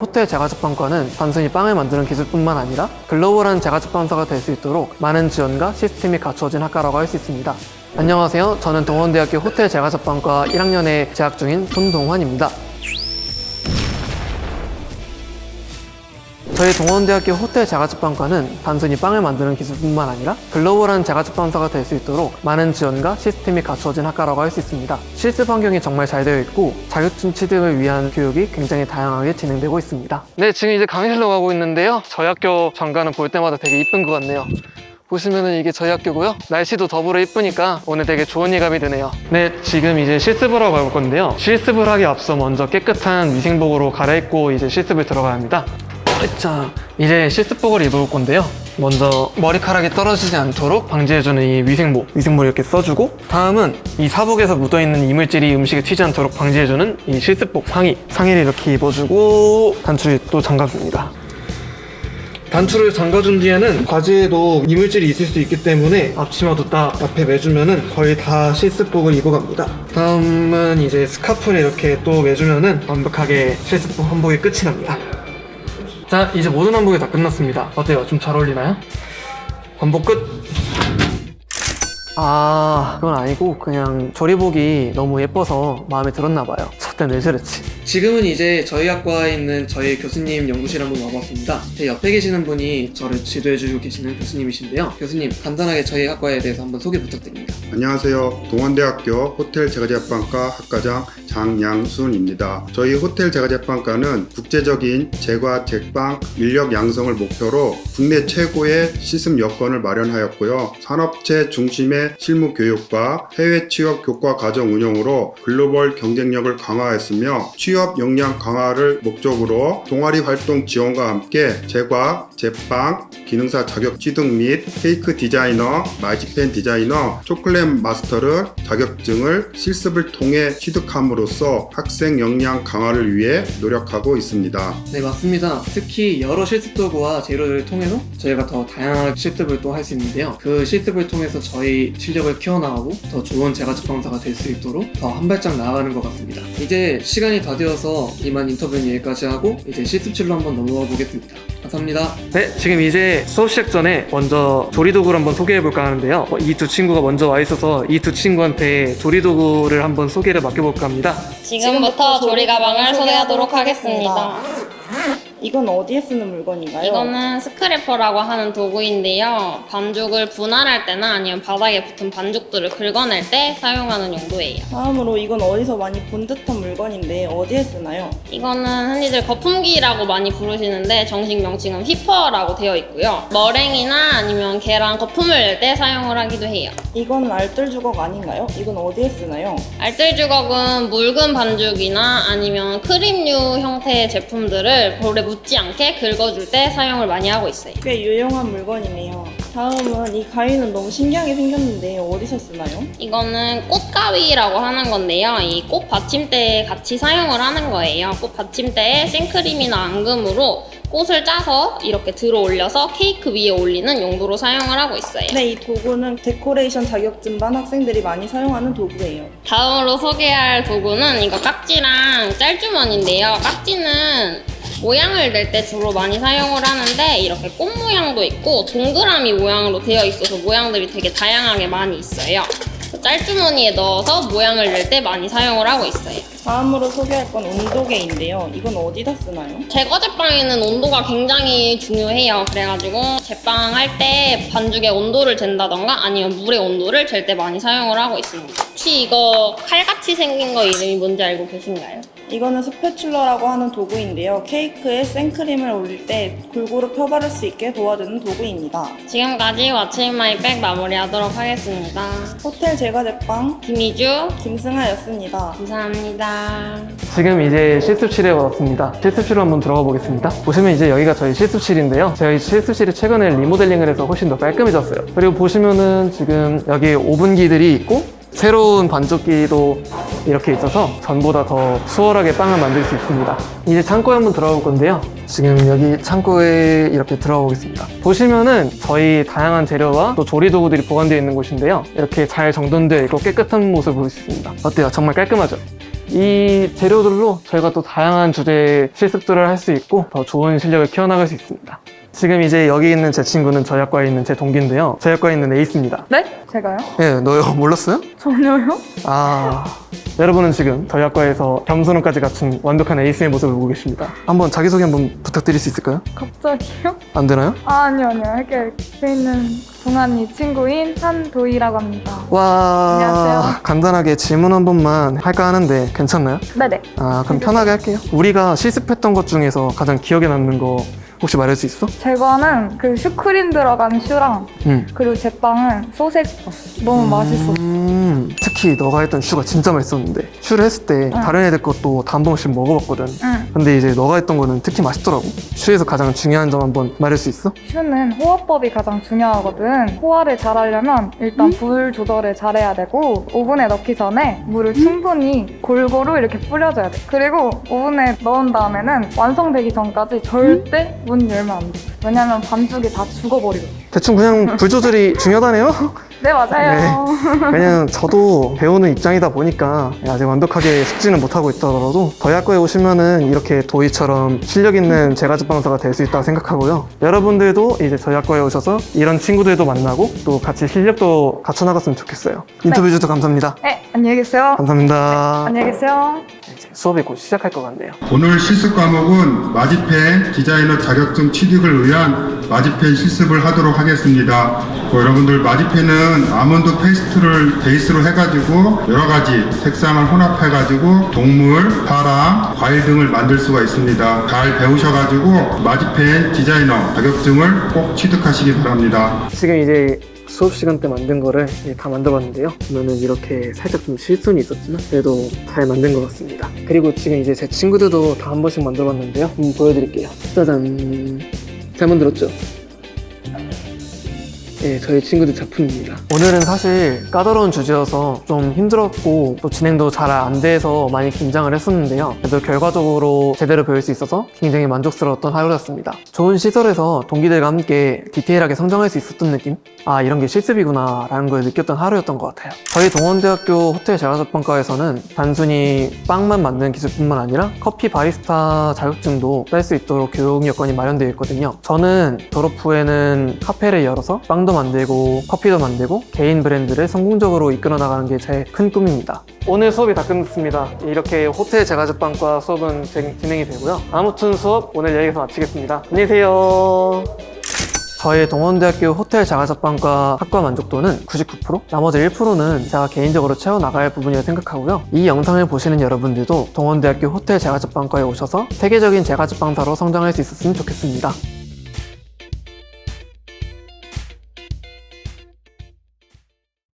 호텔 제과제빵과는 단순히 빵을 만드는 기술뿐만 아니라 글로벌한 제과제빵사가 될 수 있도록 많은 지원과 시스템이 갖추어진 학과라고 할 수 있습니다. 안녕하세요. 저는 동원대학교 호텔 제과제빵과 1학년에 재학 중인 손동환입니다. 저희 동원대학교 호텔 제과제빵과는 단순히 빵을 만드는 기술뿐만 아니라 글로벌한 제과제빵사가 될 수 있도록 많은 지원과 시스템이 갖추어진 학과라고 할 수 있습니다. 실습 환경이 정말 잘 되어 있고 자격증 취득을 위한 교육이 굉장히 다양하게 진행되고 있습니다. 네, 지금 이제 강의실로 가고 있는데요. 저희 학교 장관은 볼 때마다 되게 이쁜 것 같네요. 보시면은 이게 저희 학교고요. 날씨도 더불어 이쁘니까 오늘 되게 좋은 예감이 드네요. 네, 지금 이제 실습을 하고 갈 건데요. 실습을 하기 앞서 먼저 깨끗한 위생복으로 갈아입고 이제 실습을 들어가야 합니다. 자, 이제 실습복을 입을 건데요. 먼저 머리카락이 떨어지지 않도록 방지해주는 이 위생복, 위생복 이렇게 써주고 다음은 이 사복에서 묻어있는 이물질이 음식에 튀지 않도록 방지해주는 이 실습복 상의, 상의를 이렇게 입어주고 단추에 또 장갑줍니다. 단추를 잠가준 뒤에는 바지에도 이물질이 있을 수 있기 때문에 앞치마도 딱 앞에 매주면은 거의 다 실습복을 입어갑니다. 다음은 이제 스카프를 이렇게 또 매주면은 완벽하게 실습복 한복이 끝이 납니다. 자, 이제 모든 한복이 다 끝났습니다. 어때요? 좀 잘 어울리나요? 한복 끝! 아, 그건 아니고 그냥 조리복이 너무 예뻐서 마음에 들었나 봐요. 저땐 왜 저랬지? 지금은 이제 저희 학과에 있는 저희 교수님 연구실 한번 와봤습니다. 제 옆에 계시는 분이 저를 지도해주고 계시는 교수님이신데요. 교수님, 간단하게 저희 학과에 대해서 한번 소개 부탁드립니다. 안녕하세요. 동원대학교 호텔 제과제빵과 학과장 장양순입니다. 저희 호텔 제과제빵과는 국제적인 제과, 제빵, 인력 양성을 목표로 국내 최고의 시습 여건을 마련하였고요. 산업체 중심의 실무 교육과 해외 취업 교과 과정 운영으로 글로벌 경쟁력을 강화 했으며 취업 역량 강화를 목적으로 동아리 활동 지원과 함께 제과, 제빵, 기능사 자격 취득 및 케이크 디자이너, 마지펜 디자이너, 초콜릿 마스터를 자격증을 실습을 통해 취득함으로써 학생 역량 강화를 위해 노력하고 있습니다. 네, 맞습니다. 특히 여러 실습 도구와 재료를 통해서 저희가 더 다양한 실습을 또 할 수 있는데요. 그 실습을 통해서 저희 실력을 키워나가고 더 좋은 제과제빵사가 될 수 있도록 더 한 발짝 나아가는 것 같습니다. 이제 시간이 다 되어서 이만 인터뷰는 여기까지 하고 이제 실습실로 한번 넘어가 보겠습니다. 감사합니다. 네, 지금 이제 수업 시작 전에 먼저 조리도구를 한번 소개해 볼까 하는데요. 이 두 친구가 먼저 와 있어서 이 두 친구한테 조리도구를 한번 소개를 맡겨볼까 합니다. 지금부터 조리 가방을 소개하도록 하겠습니다. 이건 어디에 쓰는 물건인가요? 이거는 스크래퍼라고 하는 도구인데요. 반죽을 분할할 때나 아니면 바닥에 붙은 반죽들을 긁어낼 때 사용하는 용도예요. 다음으로 이건 어디서 많이 본 듯한 물건인데 어디에 쓰나요? 이거는 흔히들 거품기라고 많이 부르시는데 정식 명칭은 휘퍼라고 되어 있고요. 머랭이나 아니면 계란 거품을 낼 때 사용을 하기도 해요. 이건 알뜰 주걱 아닌가요? 이건 어디에 쓰나요? 알뜰 주걱은 묽은 반죽이나 아니면 크림류 형태의 제품들을 볼에 묻지 않게 긁어줄 때 사용을 많이 하고 있어요. 꽤 유용한 물건이네요. 다음은 이 가위는 너무 신기하게 생겼는데 어디서 쓰나요? 이거는 꽃가위라고 하는 건데요. 이 꽃 받침대에 같이 사용을 하는 거예요. 꽃 받침대에 생크림이나 앙금으로 꽃을 짜서 이렇게 들어 올려서 케이크 위에 올리는 용도로 사용을 하고 있어요. 네, 이 도구는 데코레이션 자격증 반 학생들이 많이 사용하는 도구예요. 다음으로 소개할 도구는 이거 깍지랑 짤주머니인데요. 깍지는 모양을 낼 때 주로 많이 사용을 하는데 이렇게 꽃 모양도 있고 동그라미 모양으로 되어 있어서 모양들이 되게 다양하게 많이 있어요. 짤주머니에 넣어서 모양을 낼 때 많이 사용을 하고 있어요. 다음으로 소개할 건 온도계인데요. 이건 어디다 쓰나요? 제거 제빵에는 온도가 굉장히 중요해요. 그래가지고 제빵할 때 반죽의 온도를 잰다던가 아니면 물의 온도를 잴 때 많이 사용을 하고 있습니다. 혹시 이거 칼같이 생긴 거 이름이 뭔지 알고 계신가요? 이거는 스패츌러라고 하는 도구인데요. 케이크에 생크림을 올릴 때 골고루 펴바를 수 있게 도와주는 도구입니다. 지금까지 왓츠인 마이백 마무리하도록 하겠습니다. 호텔 제과제빵 김희주 김승아였습니다. 감사합니다. 지금 이제 실습실에 왔습니다. 실습실로 한번 들어가 보겠습니다. 보시면 이제 여기가 저희 실습실인데요. 저희 실습실이 최근에 리모델링을 해서 훨씬 더 깔끔해졌어요. 그리고 보시면은 지금 여기 오븐기들이 있고 새로운 반죽기도 이렇게 있어서 전보다 더 수월하게 빵을 만들 수 있습니다. 이제 창고에 한번 들어가 볼 건데요. 지금 여기 창고에 이렇게 들어가 보겠습니다. 보시면은 저희 다양한 재료와 또 조리 도구들이 보관되어 있는 곳인데요. 이렇게 잘 정돈되어 있고 깨끗한 모습을 볼 수 있습니다. 어때요? 정말 깔끔하죠? 이 재료들로 저희가 또 다양한 주제의 실습들을 할 수 있고 더 좋은 실력을 키워나갈 수 있습니다. 지금 이제 여기 있는 제 친구는 저희 학과에 있는 제 동기인데요. 저희 학과에 있는 에이스입니다. 네? 제가요? 예, 너요 몰랐어요? 전혀요? 아, 여러분은 지금 저희 학과에서 겸손함까지 갖춘 완벽한 에이스의 모습을 보고 계십니다. 한번 자기소개 한번 부탁드릴 수 있을까요? 갑자기요? 안 되나요? 아, 아니요, 아니요. 이렇게 옆에 있는 동안이 친구인 한도희라고 합니다. 와, 안녕하세요. 간단하게 질문 한 번만 할까 하는데 괜찮나요? 네네. 아, 그럼 편하게 할게요. 우리가 실습했던 것 중에서 가장 기억에 남는 거 혹시 말할 수 있어? 제 거는 그 슈크림 들어간 슈랑 응. 그리고 제 빵은 소세지 빵. 너무 맛있었어. 음, 특히 너가 했던 슈가 진짜 맛있었는데 슈를 했을 때 다른 애들 것도 다 한 번씩 먹어봤거든. 응. 근데 이제 너가 했던 거는 특히 맛있더라고. 슈에서 가장 중요한 점 한번 말할 수 있어? 슈는 호화법이 가장 중요하거든. 호화를 잘 하려면 일단 불 조절을 잘해야 되고 오븐에 넣기 전에 물을 충분히 골고루 이렇게 뿌려줘야 돼. 그리고 오븐에 넣은 다음에는 완성되기 전까지 절대 문 열면 안 돼. 왜냐면 반죽이 다 죽어버리거든. 대충 그냥 불 조절이 중요하다네요? 네 맞아요. 그냥 저도 배우는 입장이다 보니까 아직 완벽하게 숙지는 못하고 있더라도 저희 학교에 오시면은 이렇게 도희처럼 실력 있는 제과집 방사가 될 수 있다고 생각하고요. 여러분들도 이제 저희 학교에 오셔서 이런 친구들도 만나고 또 같이 실력도 갖춰나갔으면 좋겠어요. 인터뷰 주셔서 감사합니다. 네 안녕히 계세요. 감사합니다. 안녕히 계세요. 이제 수업이 곧 시작할 것 같네요. 오늘 실습 과목은 마지펜 디자이너 자격증 취득을 위한 마지펜 실습을 하도록 하겠습니다. 뭐 여러분들 마지펜은 아몬드 페이스트를 베이스로 해가지고 여러 가지 색상을 혼합해가지고 동물, 사람, 과일 등을 만들 수가 있습니다. 잘 배우셔가지고 마지펜 디자이너 자격증을 꼭 취득하시기 바랍니다. 지금 이제 수업 시간 때 만든 거를 다 만들어봤는데요. 보면은 이렇게 살짝 좀 실수는 있었지만 그래도 잘 만든 것 같습니다. 그리고 지금 이제 제 친구들도 다 한 번씩 만들어봤는데요. 한번 보여드릴게요. 짜잔. 잘 만들었죠? 네, 저희 친구들 작품입니다. 오늘은 사실 까다로운 주제여서 좀 힘들었고 또 진행도 잘 안 돼서 많이 긴장을 했었는데요. 그래도 결과적으로 제대로 배울 수 있어서 굉장히 만족스러웠던 하루였습니다. 좋은 시설에서 동기들과 함께 디테일하게 성장할 수 있었던 느낌? 아, 이런 게 실습이구나 라는 걸 느꼈던 하루였던 것 같아요. 저희 동원대학교 호텔 제과제빵과에서는 단순히 빵만 만드는 기술뿐만 아니라 커피 바리스타 자격증도 딸 수 있도록 교육 여건이 마련되어 있거든요. 저는 졸업 후에는 카페를 열어서 빵도 만들고 커피도 만들고 개인 브랜드를 성공적으로 이끌어 나가는 게 제 큰 꿈입니다. 오늘 수업이 다 끝났습니다. 이렇게 호텔 제과제빵과 수업은 진- 진행이 되고요. 아무튼 수업 오늘 여기서 마치겠습니다. 안녕히 계세요. 저희 동원대학교 호텔 자가접방과 학과 만족도는 99%? 나머지 1%는 제가 개인적으로 채워나갈 부분이라 생각하고요. 이 영상을 보시는 여러분들도 동원대학교 호텔 자가접방과에 오셔서 세계적인 제과접방사로 성장할 수 있었으면 좋겠습니다.